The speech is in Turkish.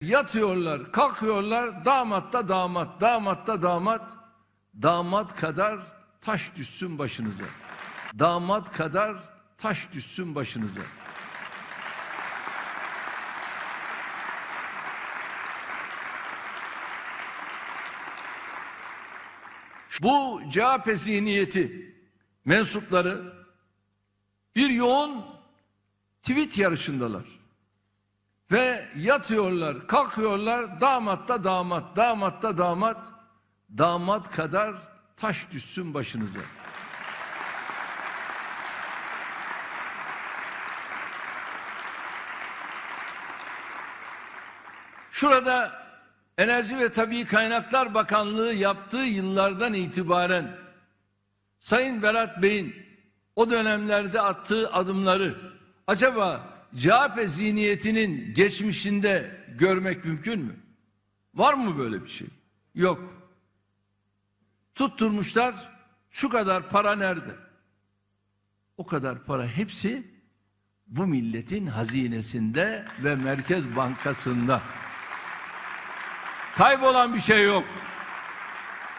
Yatıyorlar, kalkıyorlar, damat da damat, damat da damat. Damat kadar taş düşsün başınıza. Damat kadar taş düşsün başınıza. Bu CHP zihniyeti mensupları bir yoğun tweet yarışındalar. Ve yatıyorlar, kalkıyorlar, damat da damat, damat da damat, damat kadar taş düşsün başınıza. Şurada Enerji ve Tabii Kaynaklar Bakanlığı yaptığı yıllardan itibaren Sayın Berat Bey'in o dönemlerde attığı adımları acaba CHP zihniyetinin geçmişinde görmek mümkün mü? Var mı böyle bir şey? Yok. Tutturmuşlar şu kadar para nerede? O kadar para hepsi bu milletin hazinesinde ve Merkez Bankası'nda. Kaybolan bir şey yok.